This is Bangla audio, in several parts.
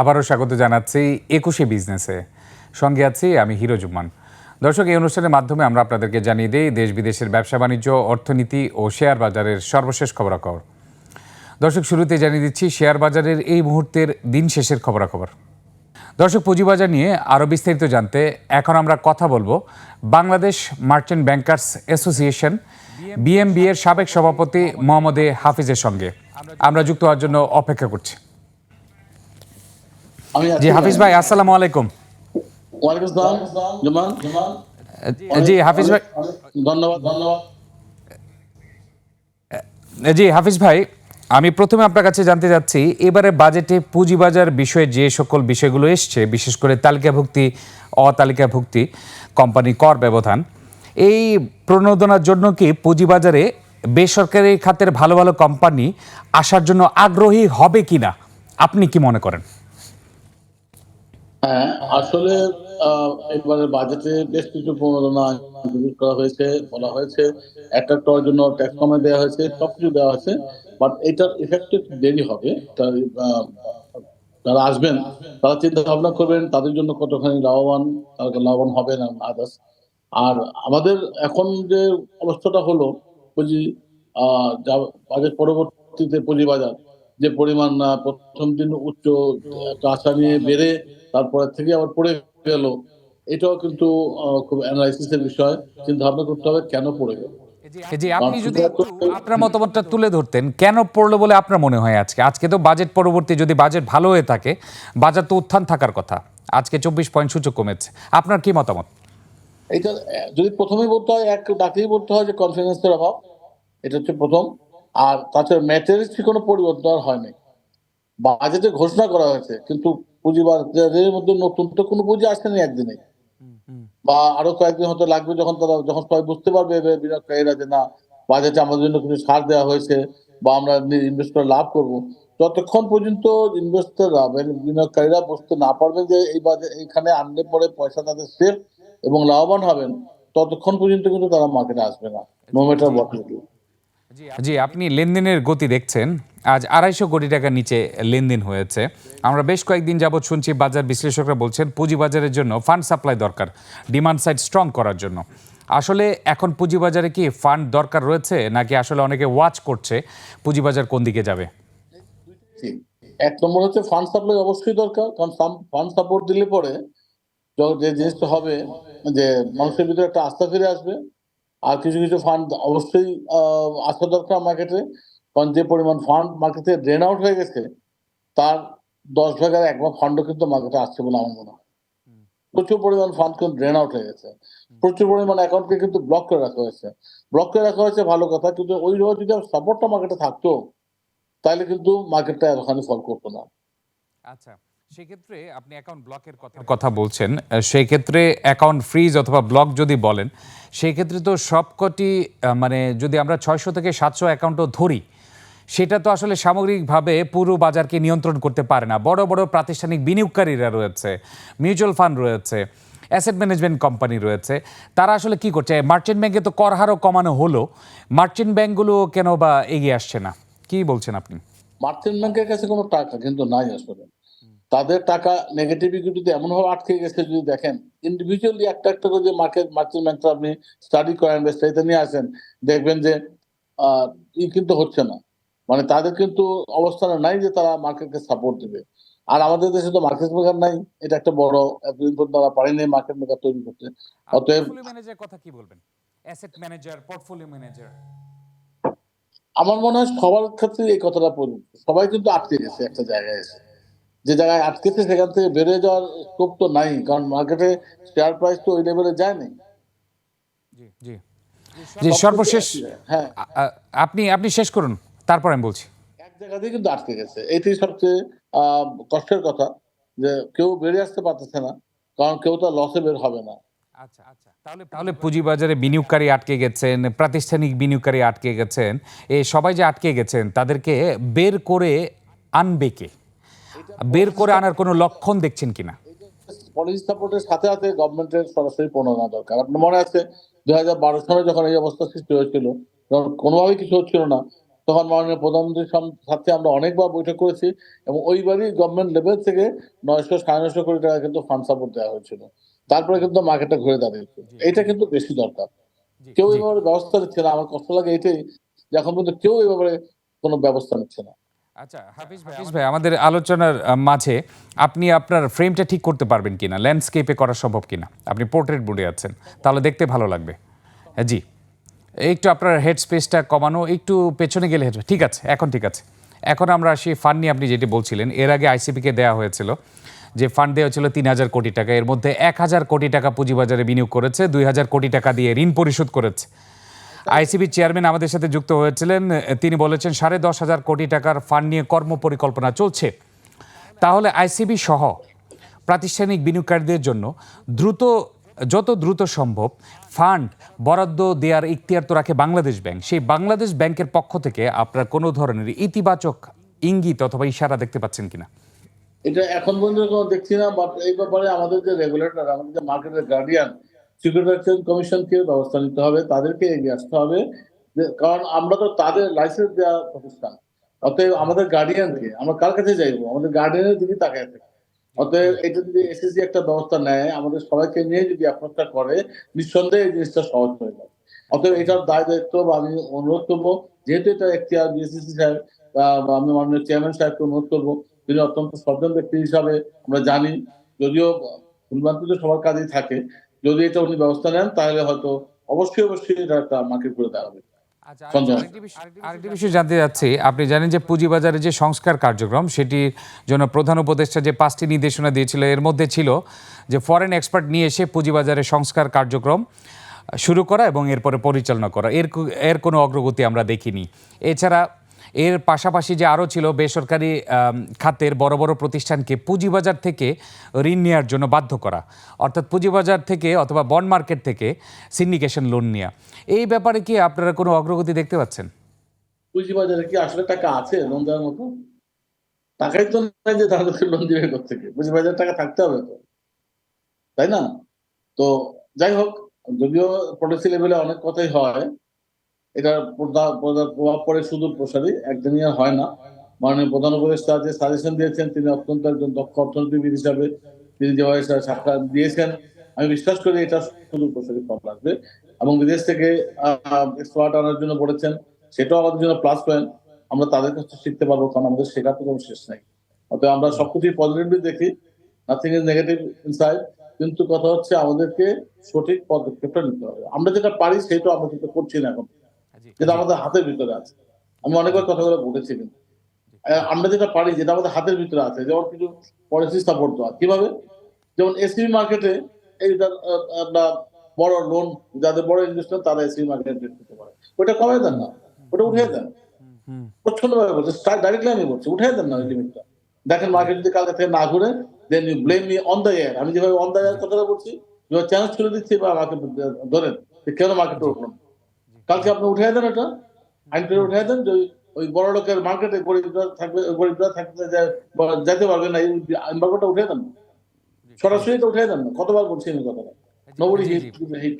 আবারও স্বাগত জানাচ্ছি একুশে বিজনেসে। সঙ্গে আছি আমি হিরো জুম্মান দর্শক, এই অনুষ্ঠানের মাধ্যমে আমরা আপনাদেরকে জানিয়ে দিই, দেশ বিদেশের ব্যবসা বাণিজ্য, অর্থনীতি ও শেয়ার বাজারের সর্বশেষ খবরাখবর। দর্শক, শুরুতে জানিয়ে দিচ্ছি, শেয়ার বাজারের এই মুহূর্তের দিন শেষের খবরাখবর। দর্শক, পুঁজিবাজার নিয়ে আরও বিস্তারিত জানতে এখন আমরা কথা বলব Bangladesh merchant bankers association BMB এর সাবেক সভাপতি মোহাম্মদ হাফিজের সঙ্গে। আমরা যুক্ত হওয়ার জন্য অপেক্ষা করছি। জি হাফিজ ভাই আসসালামু আলাইকুম। ওয়ালাইকুম আসসালাম জুমান। জি হাফিজ ভাই। ধন্যবাদ ধন্যবাদ। জি হাফিজ ভাই আমি প্রথমে আপনার কাছে জানতে চাচ্ছি এবারে বাজেটে পুঁজিবাজার বিষয়ে যে সকল বিষয়গুলো এসছে বিশেষ করে তালিকাভুক্তি অতালিকাভুক্তি কোম্পানি কর ব্যবধান এই প্রণোদনার জন্য কি পুঁজিবাজারে বেসরকারি খাতের ভালো ভালো কোম্পানি আসার জন্য আগ্রহী হবে কিনা? আপনি কি মনে করেন? হ্যাঁ আসলে এবারে বাজেটে বেশ কিছু প্রণোদনা করা হয়েছে বলা হয়েছে। অ্যাট্রাক্ট করার জন্য ট্যাক্স কমে দেওয়া হয়েছে সবকিছু দেওয়া হয়েছে বাট এটার ইফেক্ট দেরি হবে। যারা আসবেন তারা চিন্তা ভাবনা করবেন তাদের জন্য কতখানি লাভবান তারা লাভবান হবে না আদার্স আর আমাদের এখন যে অবস্থাটা হলো পুঁজি আহ, যা- বাজেট পরবর্তীতে পুঁজিবাজার যে পরিমাণ প্রথম দিন উচ্চ আশা নিয়ে বেড়ে তারপরে থেকে আবার পড়ে গেল। এটাও কিন্তু খুব অ্যানালাইসিসের বিষয় চিন্তা ভাবনা করতে হবে কেন পড়ে গেল। জি আপনি যদি আপনার মতামতটা তুলে ধরতেন কেন পড়ল বলে আপনার মনে হয় আজকে? আজকে তো বাজেট পরবর্তী যদি বাজেট ভালো হয়ে থাকে বাজার তো উত্থান থাকার কথা। আজকে চব্বিশ পয়েন্ট সূচক কমেছে। আপনার কি মতামত? এটা যদি প্রথমেই বলতে হয় এক ডাকেই বলতে হয় যে কনফিডেন্সের অভাব এটা হচ্ছে প্রথম। আর তাছাড়া ম্যাটেরিয়ালসটি কোনো পরিবর্তন আর হয়নি। বাজেটে ঘোষণা করা হয়েছে কিন্তু পুঁজিবাজারের মধ্যে নতুন তো কোনো পুঁজি আসেনি একদিনে। বা আরও কয়েকদিন হয়তো লাগবে যখন তারা যখন সবাই বুঝতে পারবে বিনিয়োগকারীরা যে না বাজেটে আমাদের জন্য কিছু ছাড় দেওয়া হয়েছে বা আমরা ইনভেস্টর লাভ করব। যতক্ষণ পর্যন্ত ইনভেস্টররা বিনিয়োগকারীরা বুঝতে না পারবে যে এই বাজেট এইখানে আনলে পরে পয়সা তাদের সেফ এবং লাভবান হবেন ততক্ষণ পর্যন্ত কিন্তু তারা মার্কেটে আসবে না। No matter you do ji, আপনি লেনদেনের গতি দেখছেন। আজ আড়াইশো কোটি টাকার নিচে লেনদেন হয়েছে। আমরা বেশ কয়েকদিন যাবৎ শুনছি, বাজার বিশ্লেষকরা বলছেন, পুঁজিবাজারের জন্য ফান্ড সাপ্লাই দরকার, ডিমান্ড সাইড স্ট্রং করার জন্য। আসলে এখন পুঁজিবাজারে কি ফান্ড দরকার রয়েছে, নাকি আসলে অনেকে ওয়াচ করছে, পুঁজিবাজার কোন দিকে যাবে? এক নম্বর হচ্ছে ফান্ড সাপ্লাই অবশ্যই দরকার, কারণ ফান্ড সাপোর্ট দিলে পরে যে জিনিসটা হবে, যে মানুষের ভিতরে একটা আস্থা ফিরে আসবে। আর কিছু কিছু ফান্ড অবশ্যই আসা দরকার মার্কেটে কারণ যে পরিমাণ ফান্ড মার্কেটে ড্রেন আউট হয়ে গেছে তার দশ ভাগের এক ভাগ ফান্ডও কিন্তু মার্কেটে আসছে বলে আমার মনে হয়। প্রচুর পরিমাণ ফান্ড কিন্তু ড্রেন আউট হয়ে গেছে। প্রচুর পরিমাণ অ্যাকাউন্টকে কিন্তু ব্লক করে রাখা হয়েছে। ব্লক করে রাখা হয়েছে ভালো কথা কিন্তু ওই যদি সাপোর্টটা মার্কেটে থাকতো তাহলে কিন্তু মার্কেটটা এতখানি ফল করতো না। আচ্ছা। সেক্ষেত্রে আপনি অ্যাকাউন্ট ব্লকের কথা কথা বলছেন আহ, সেই ক্ষেত্রে অ্যাকাউন্ট ফ্রিজ অথবা ব্লক যদি বলেন সেই ক্ষেত্রে তো সবকটি মানে যদি আমরা ছয়শো থেকে সাতশো অ্যাকাউন্টও ধরি সেটা তো আসলে সামগ্রিকভাবে পুরো বাজারকে নিয়ন্ত্রণ করতে পারে না। বড় বড় প্রাতিষ্ঠানিক বিনিয়োগকারীরা রয়েছে মিউচুয়াল ফান্ড রয়েছে অ্যাসেট ম্যানেজমেন্ট কোম্পানি রয়েছে তারা আসলে কি করছে মার্চেন্ট ব্যাংকে তো কর হারও কমানো হলো মার্চেন্ট ব্যাংকগুলো কেন বা এগিয়ে আসছে না? কি বলছেন আপনি? মার্চেন্ট ব্যাংকের কাছে কোনো টাকা কিন্তু নাই আসলে তাদের টাকা নেগেটিভ ইকুইটিতে এমন ভাবে আটকে গেছে যদি দেখেন ইন্ডিভিজুয়ালি একটা একটা করে যে মার্কেট মার্চেন্ট ব্যাংকটা আপনি স্টাডি করেন বা স্টাডিতে নিয়ে আসেন দেখবেন যে ই কিন্তু হচ্ছে না। মানে তাদের কিন্তু অবস্থানে নাই যে তারা মার্কেটকে সাপোর্ট দেবে। আর আমাদের দেশে তো মার্কেট মেকার নাই। এটা একটা বড় এতদিন পর্যন্ত তারা পারেনি মার্কেট মেকার তৈরি করতে। অতএব ম্যানেজার কথা কি বলবেন? অ্যাসেট ম্যানেজার পোর্টফোলিও ম্যানেজার আমার মনে হয় সবার ক্ষেত্রে এই কথাটা প্রযোজ্য সবাই কিন্তু আটকে গেছে একটা জায়গায় এসে। যে জায়গায় আটকেছে সেখান থেকে বেড়ে যাওয়ার স্কোপ তো নাই কারণ মার্কেটে শেয়ার প্রাইস তো ওই লেভেলে যায়নি। জি জি। জি সর্বশেষ হ্যাঁ। আপনি আপনি শেষ করুন তারপর আমি বলছি। এক জায়গাতেই কিন্তু আটকে গেছে। এটাই সবচেয়ে আহ, কষ্টের কথা যে কেউ বেরিয়ে আসতে পারতেছে না কারণ কেউ তো লসে বের হবে না। আচ্ছা আচ্ছা। তাহলে তাহলে পুঁজিবাজারে বিনিয়োগকারী আটকে গেছেন প্রাতিষ্ঠানিক বিনিয়োগকারী আটকে গেছেন এ সবাই যে আটকে গেছেন তাদেরকে বের করে আনবে কে? বের করে আনার কোনো লক্ষণ দেখছেন কিনা? পলিসি সাপোর্টের সাথে সাথে গভর্নমেন্টের সরাসরি প্রণোদনা দরকার। আপনার মনে আছে দুই হাজার বারো সালে যখন এই অবস্থা সৃষ্টি হয়েছিল যখন কোনোভাবেই কিছু হচ্ছিল না তখন মাননীয় প্রধানমন্ত্রীর সাথে আমরা অনেকবার বৈঠক করেছি এবং ওইবারই গভর্নমেন্ট লেভেল থেকে নয়শো সাড়ে নয়শো কোটি টাকা কিন্তু ফান্ড সাপোর্ট দেওয়া হয়েছিল। তারপরে কিন্তু মার্কেটটা ঘুরে দাঁড়িয়েছে। এটা কিন্তু বেশি দরকার। কেউ এই ব্যাপারে ব্যবস্থা নিচ্ছে না। আমার কষ্ট লাগে এটাই যে এখন পর্যন্ত কেউ এই ব্যাপারে কোনো ব্যবস্থা নিচ্ছে না। আচ্ছা হাফিজ ভাই হাফিজ ভাই আমাদের আলোচনার মাঝে আপনি আপনার ফ্রেমটা ঠিক করতে পারবেন কিনা ল্যান্ডস্কেপে করা সম্ভব কিনা? আপনি পোর্ট্রেট আছেন তাহলে দেখতে ভালো লাগবে। হ্যাঁ, জি। একটু আপনার হেড স্পেসটা কমানো একটু পেছনে গেলে head- ঠিক আছে এখন ঠিক আছে। এখন আমরা আসি ফান্ড নিয়ে আপনি যেটি বলছিলেন এর আগে আইসিপিকে দেওয়া হয়েছিল যে ফান্ড দেওয়া ছিল তিন হাজার কোটি টাকা এর মধ্যে এক হাজার কোটি টাকা পুঁজিবাজারে বিনিয়োগ করেছে দুই হাজার কোটি টাকা দিয়ে ঋণ পরিশোধ করেছে। আইসিবি চেয়ারম্যান আমাদের সাথে যুক্ত হয়েছিলেন। তিনি বলেছেন, সাড়ে দশ হাজার কোটি টাকার ফান্ড নিয়ে কর্ম পরিকল্পনা চলছে। তাহলে আইসিবি সহ প্রাতিষ্ঠানিক বিনিয়োগকারীদের জন্য দ্রুত, যত দ্রুত সম্ভব ফান্ড বরাদ্দ দেওয়ার ইখতিয়ার তো রাখে বাংলাদেশ ব্যাংক। সেই বাংলাদেশ ব্যাংকের পক্ষ থেকে আপনার কোনো ধরনের ইতিবাচক ইঙ্গিত অথবা ইশারা দেখতে পাচ্ছেন কিনা? এটা এখন পর্যন্ত দেখছি না বাট এই ব্যাপারে আমাদের যে রেগুলেটর আমাদের যে মার্কেটের গার্ডিয়ান সিকিউরিটি এক্সচেঞ্জ কমিশনকে ব্যবস্থা নিতে হবে তাদেরকে এগিয়ে আসতে হবে কারণ আমরা তো তাদের লাইসেন্স দেওয়া প্রতিষ্ঠান। অতএব আমাদের গার্ডিয়ানকে আমরা কার কাছে যাইবো আমাদের গার্ডিয়ানের দিকে তাকায় থাকে অতএব এটা যদি এসএসসি একটা ব্যবস্থা নেয় আমাদের সবাইকে নিয়ে যদি অ্যাপ্রোচটা করে নিঃসন্দেহে এই জিনিসটা সহজ হয়ে যাবে। অতএব এটার দায় দায়িত্ব বা আমি অনুরোধ করব যেহেতু এটা এখতিয়ার বিএসসি আহ, বা আমি মাননীয় চেয়ারম্যান সাহেবকে অনুরোধ করব তিনি অত্যন্ত সজ্জন ব্যক্তি হিসাবে আমরা জানি যদিও ভুলভ্রান্তি তো সবার কাজেই থাকে যদি এটা উনি ব্যবস্থা নেন তাহলে হয়তো অবশ্যই অবশ্যই এটা একটা মার্কেট করে দেওয়া হবে আরেকটি বিষয় জানতে যাচ্ছি। আপনি জানেন যে পুঁজিবাজারে যে সংস্কার কার্যক্রম সেটির জন্য প্রধান উপদেষ্টা যে পাঁচটি নির্দেশনা দিয়েছিল এর মধ্যে ছিল যে ফরেন এক্সপার্ট নিয়ে এসে পুঁজিবাজারে সংস্কার কার্যক্রম শুরু করা এবং এরপরে পরিচালনা করা। এর এর কোনো অগ্রগতি আমরা দেখিনি। এছাড়া এর পাশাপাশি যে আরও ছিল বেসরকারি খাতের বড় বড় প্রতিষ্ঠানকে পুঁজিবাজার থেকে ঋণ নেওয়ার জন্য বাধ্য করা। অর্থাৎ পুঁজিবাজার থেকে অথবা বন্ড মার্কেট থেকে সিন্ডিকেশন লোন নেওয়া এই ব্যাপারে কি আপনারা কোনো অগ্রগতি দেখতে পাচ্ছেন? পুঁজিবাজারে কি আসলে টাকা আছে লোন দেওয়ার মতো? টাকাই তো নাই যে লোন দিবে থেকে টাকা থাকতে হবে তো। তাই না? তো যাই হোক, যদিও পলিসি লেভেলে অনেক কথাই হয় এটার প্রভাব পড়ে শুধু প্রসারী, একদিনই আর হয় না। মাননীয় প্রধান উপদেষ্টা যে সাজেশন দিয়েছেন, তিনি অত্যন্ত একজন দক্ষ অর্থনীতিবিদ হিসাবে তিনি যেভাবে সাক্ষাৎ দিয়েছেন, আমি বিশ্বাস করি এটা শুধু প্রসারী ফল এবং বিদেশ থেকে এক্সপার্ট আনার জন্য বলেছেন, সেটাও আমাদের জন্য প্লাস পয়েন্ট আমরা তাদের কাছে শিখতে পারব, কারণ আমাদের শেখার তো কোনো শেষ নেই। অতএব আমরা সবকিছুই পজিটিভলি দেখি নাথিং ইজ নেগেটিভ ইনসাইড কিন্তু কথা হচ্ছে আমাদেরকে সঠিক পদক্ষেপটা নিতে হবে। আমরা যেটা পারি সেটা আমরা কিন্তু করছি না এখন। যেটা আমাদের হাতের ভিতরে আছে। আমি অনেকবার কথাগুলো বলেছি কিন্তু। আমরা যেটা পারি যেটা আমাদের হাতের ভিতরে আছে যেমন কিছু পলিসি সাপোর্ট দেওয়া। কীভাবে? যেমন এসিবি মার্কেটে এই বড় লোন যাদের বড় ইনভেস্টর তারা এসিবি মার্কেটে ট্রেড করতে পারে। ওটা কমাই দেন না। ওটা উঠিয়ে দেন। প্রচ্ছন্ন ভাবে বলছে ডাইরেক্টলি আমি বলছি উঠিয়ে দেন না ওই লিমিটটা দেখেন মার্কেট যদি কালকে থেকে না ঘুরে দেন you blame me on the air আমি যেভাবে অন দ্য এয়ার কথাটা বলছি যেভাবে চ্যালেঞ্জ করে দিচ্ছি বা আমাকে ধরেন কেন মার্কেটে উঠল না? কালকে আপনি উঠিয়ে দেন এটা। আইন করে উঠিয়ে দেন যে ওই- বড় লোকের মার্কেটে গরিবরা থাকবে গরিবরা থাকতে যা- যেতে পারবে না এই এম্বার্গোটা উঠিয়ে দেন। সরাসরি এটা উঠিয়ে দেন। না কতবার বলছি আমি কথাটা? Nobody ji, hit ji. Hit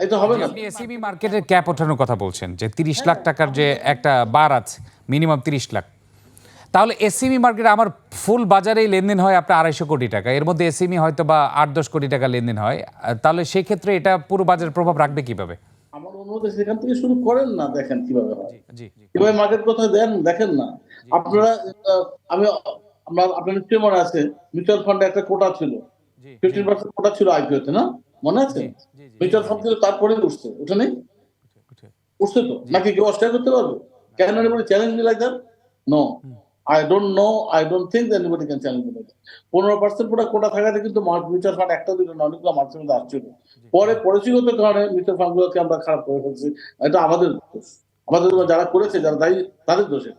এই তো হবে না। আপনি এসিবি মার্কেটের ক্যাপ ওঠানোর কথা বলছেন যে তিরিশ লাখ টাকার যে একটা বার আছে মিনিমাম তিরিশ লাখ। তাহলে মার্কেটে আমার ফুল বাজারেই লেনদেন হয় আপনার আড়াইশো কোটি টাকা। এর মধ্যে এসিবি হয়তো বা আট দশ কোটি টাকা লেনদেন হয়। তাহলে সেই ক্ষেত্রে এটা পুরো বাজারের প্রভাব রাখবে কীভাবে? সেখান থেকে শুরু করেন না দেখেন কীভাবে হয়। কীভাবে মার্কেট কোথায় দেন দেখেন না। আপনারা আমি আমরা আপনার নিশ্চয়ই মনে আছে মিউচুয়াল ফান্ডে একটা কোটা ছিল। ফিফটিন পার্সেন্ট কোটা ছিল আইপিওতে না? মনে আছে? মিউচুয়াল ফান্ড ছিল তারপরে উঠছে। ওঠে নেই? উঠছে তো? নাকি কেউ অস্বীকার করতে পারবে? Anybody challenge that no I don't know I don't think anybody can challenge me like পনেরো পার্সেন্ট পুরো কোটা থাকাতে কিন্তু মিউচুয়াল ফান্ড একটা দুটো অনেকগুলো মার্কেটের মধ্যে আসছিল পরে পরিচিত কারণে মিউচুয়াল ফান্ড গুলোকে আমরা খারাপ করে ফেলছি। এটা আমাদের দোষ। আমাদের যারা করেছে যারা দায়ী তাদের দোষে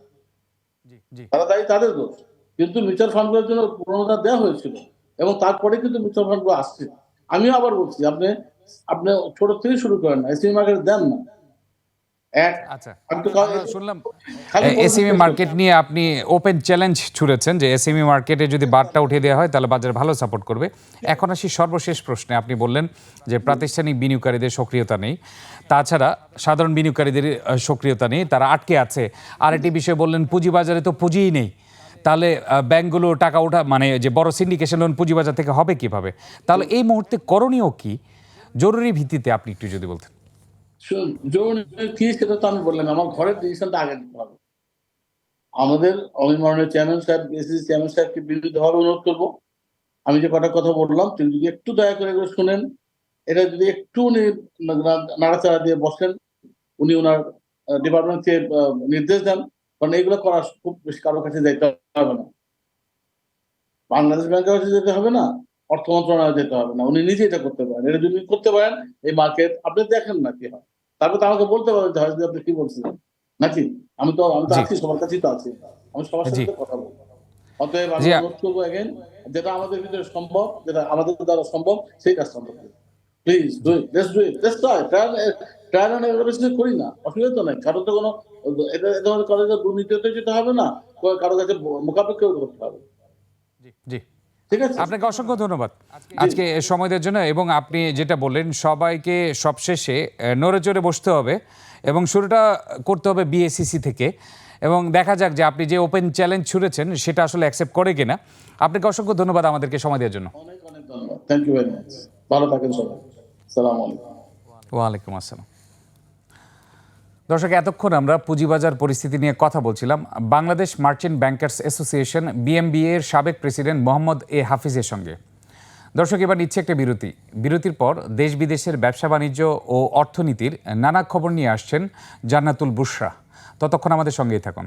তারা দায়ী তাদের দোষ। কিন্তু মিউচুয়াল ফান্ডগুলোর জন্য প্রণোদনা দেওয়া হয়েছিল এবং তারপরে কিন্তু মিউচুয়াল ফান্ডগুলো আসছে। আমিও আবার বলছি আপনি আপনি ছোট থেকে শুরু করেন না এসি মার্কেট দেন না এক আচ্ছা আমি তো কাউ- আমরা শুনলাম। এসএমই মার্কেট নিয়ে আপনি ওপেন চ্যালেঞ্জ ছুড়েছেন যে এসএমই মার্কেটে যদি বারটা উঠিয়ে দেওয়া হয় তাহলে বাজার ভালো সাপোর্ট করবে। এখন আসি সর্বশেষ প্রশ্নে। আপনি বললেন যে প্রাতিষ্ঠানিক বিনিয়োগকারীদের সক্রিয়তা নেই। তাছাড়া সাধারণ বিনিয়োগকারীদের সক্রিয়তা নেই তারা আটকে আছে। আর একটি বিষয় বললেন পুঁজিবাজারে তো পুঁজিই নেই। তাহলে ব্যাংকগুলো টাকা ওঠা মানে যে বড় সিন্ডিকেশন লোন পুঁজিবাজার থেকে হবে কীভাবে? তাহলে এই মুহূর্তে করণীয় কি? জরুরি ভিত্তিতে আপনি একটু যদি বলতেন। আমি আমার ঘরের আগে নিতে হবে। আমাদের মাননীয় চেয়ারম্যান সাহেব এসিসি চেয়ারম্যান সাহেবকে বিরুদ্ধভাবে অনুরোধ করব। আমি যে কটা কথা বললাম, তিনি যদি একটু দয়া করে এগুলো শুনেন, এটা যদি একটু উনি নাড়াচাড়া দিয়ে বসেন, উনি ওনার ডিপার্টমেন্টকে নির্দেশ দেন, কারণ এগুলো করা খুব বেশি কারোর কাছে যেতে হবে না। বাংলাদেশ ব্যাংকের কাছে যেতে হবে না, অর্থ মন্ত্রণালয়ে যেতে হবে না। উনি নিজে এটা করতে পারেন। এটা যদি করতে পারেন, এই মার্কেট আপনি দেখেন না কি হয়। তারপর তো আমাকে বলতে পারেন যে আপনি কি বলছেন? নাকি? আমি তো আমি তো আছি সবার কাছেই তো আছি। আমি সবার সাথে কথা বলব। অতএব আমি জি। অনুরোধ করব again, যেটা আমাদের ভিতরে সম্ভব যেটা আমাদের দ্বারা সম্ভব সেই কাজটা আমরা করি। Please do it let's do it let's try trial trial and evaluation করি না অসুবিধা তো নাই। কারও তো কোনো এটা এটা ধরনের কারও কাছে দুর্নীতি হতে যেতে হবে না কারও কাছে মোকাবেক্ষা করতে হবে। জি। ঠিক আছে। আপনাকে অসংখ্য ধন্যবাদ আজকে সময় দেওয়ার জন্য এবং আপনি যেটা বললেন সবাইকে সবশেষে নড়ে চড়ে বসতে হবে এবং শুরুটা করতে হবে বিএসসিসি থেকে এবং দেখা যাক যে আপনি যে ওপেন চ্যালেঞ্জ ছুড়েছেন সেটা আসলে অ্যাকসেপ্ট করে কিনা। আপনাকে অসংখ্য ধন্যবাদ আমাদেরকে সময় দেওয়ার জন্য। অনেক অনেক ধন্যবাদ। থ্যাংক ইউ ভেরি মাচ ভালো থাকেন সবাই। সালাম আলাইকুম। ওয়ালাইকুম আসসালাম। দর্শক, এতক্ষণ আমরা পুঁজিবাজার পরিস্থিতি নিয়ে কথা বলছিলাম। Bangladesh merchant bankers association, BMBA এর সাবেক প্রেসিডেন্ট মোহাম্মদ এ হাফিজের সঙ্গে। দর্শক, এবার নিচ্ছে একটা বিরতি। বিরতির পর দেশ বিদেশের ব্যবসা বাণিজ্য ও অর্থনীতির নানা খবর নিয়ে আসছেন জান্নাতুল বুশরা। ততক্ষণ আমাদের সঙ্গেই থাকুন।